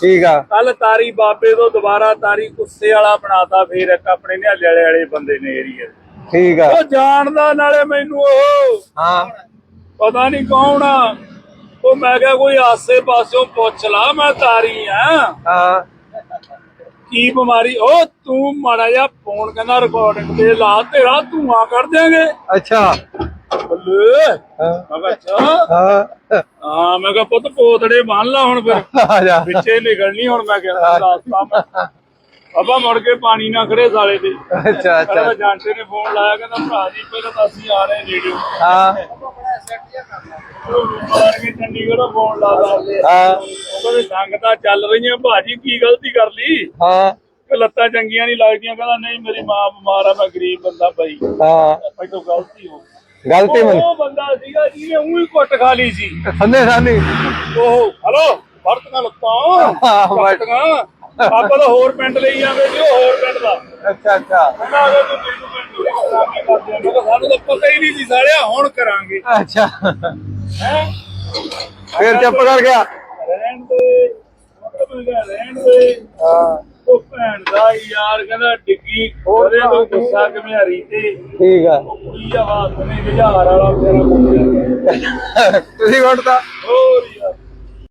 ਠੀਕ ਆ। ਕੱਲ ਤਾਰੀ ਬਾਬੇ ਤੋਂ ਦੁਬਾਰਾ ਤਾਰੀ ਗੁੱਸੇ ਵਾਲਾ ਬਣਾਤਾ ਫੇਰ ਇੱਕ ਆਪਣੇ ਨਿਹਾਲੇ ਵਾਲੇ ਵਾਲੇ ਬੰਦੇ ਨੇ ਏਰੀਆ ਠੀਕ ਆ। ਉਹ ਜਾਣਦਾ ਨਾਲੇ ਮੈਨੂੰ ਉਹ। ਹਾਂ। ਪਤਾ ਨਹੀਂ ਕੌਣ ਆ। ਉਹ ਮੈਂ ਕਿਹਾ ਕੋਈ ਆਸੇ ਪਾਸਿਓਂ ਪੁੱਛ ਲਾ ਮੈਂ ਤਾਰੀ ਆ। ਹਾਂ। ਕੀ ਬਿਮਾਰੀ? ਉਹ ਤੂੰ ਮਾੜਾ ਜਿਹਾ ਫੋਨ ਕਹਿੰਦਾ ਰਿਕਾਰਡਿੰਗ ਤੇ ਲਾ ਤੇਰਾ ਧੂਆਂ ਕੱਢ ਦਿਆਂਗੇ। ਅੱਛਾ। ਬੱਲੇ। ਹਾਂ। ਮੈਂ ਕਿਹਾ ਅੱਛਾ। ਹਾਂ। ਹਾਂ ਮੈਂ ਕਿਹਾ ਪੁੱਤ ਪੋਤੜੇ ਬੰਨ ਲਾ ਹੁਣ ਫਿਰ। ਆ ਜਾ। ਵਿੱਚੇ ਨਿਕਲਣੀ ਹੁਣ ਮੈਂ ਕਿਹਾ ਦੱਸਦਾ ਮੈਂ। ਬਾਬਾ ਮੁੜ ਕੇ ਪਾਣੀ ਨਾ ਖੜੇ ਸਾਲੇ ਤੇ। ਅੱਛਾ ਕਹਿੰਦਾ ਅੱਛਾ ਜਾਂਟੇ ਨੇ ਫੋਨ ਲਾਇਆ ਕਹਿੰਦਾ ਭਰਾ ਜੀ ਪਹਿਲਾਂ ਤਾਂ ਅਸੀਂ ਆ ਰਹੇ ਰੇਡੀਓ। ਹਾਂ। ਮਾਰ ਕੇ ਚੰਡੀਗੜ੍ਹੋਂ ਫੋਨ ਲਾਦਾ ਹਾਂ। ਉਹ ਕਹਿੰਦੇ ਸੰਗਤਾਂ ਚੱਲ ਰਹੀਆਂ ਭਾਜੀ ਕੀ ਗਲਤੀ ਕਰ ਲਈ? ਹਾਂ। ਲੱਤਾਂ ਚੰਗੀਆਂ ਨਹੀਂ ਲੱਗਦੀਆਂ ਕਹਿੰਦਾ ਨਹੀਂ ਮੇਰੀ ਮਾਂ ਬਿਮਾਰ ਆ ਮੈਂ ਗਰੀਬ ਬੰਦਾ ਭਾਈ ਹਾਂ। ਮੈਨੂੰ ਗਲਤੀ ਹੋ ਗਈ। ਗਲਤੀ ਮੰਨ ਉਹ ਬੰਦਾ ਸੀਗਾ ਜਿਹਨੇ ਉਹੀ ਕੁੱਟ ਖਾ ਲਈ ਸੀ। ਸੰਦੇ ਸਾਨੀ ਉਹ ਹਲੋ ਵਰਤਣਾ ਲੱਤਾਂ। ਹਾਂ, ਵਰਤ- ਵਰਤਣਾ ਆਪਾਂ ਤਾਂ ਹੋਰ ਪਿੰਡ ਲਈ ਜਾਂਦੇ ਸੀ ਉਹ ਹੋਰ ਪਿੰਡ ਦਾ। ਅੱਛਾ ਅੱਛਾ। ਕਹਿੰਦਾ ਅਗਰ ਤੂੰ ਪਿੰਡ ਦੀ ਕਿਹਾ ਸਾਨੂੰ ਤਾਂ ਪਤਾ ਹੀ ਨਹੀਂ ਸੀ ਸਾਲਿਆ ਹੁਣ ਕਰਾਂਗੇ। ਅੱਛਾ। ਹੈ? ਫੇਰ ਚੁੱਪ ਕਰ ਗਿਆ। ਰਹਿਣ ਦੇ ਰਹਿਣ ਦੇ। ਹਾਂ। ਭੈਣ ਦਾ ਯਾਰ ਕਹਿੰਦਾ ਡਿੱਗੀ ਉਹਦੇ ਤੋਂ ਗੁੱਸਾ ਘਮਿਆਰੀ ਤੇ ਠੀਕ ਆ। ਉਹ ਕੁੜੀ ਆਵਾਜ਼ ਸੁਣੀ ਜਹਾਰ ਵਾਲਾ ਮੇਰਾ ਮੁੰਡਾ ਤੁਸੀਂ ਵੜਤਾ ਹੋਰ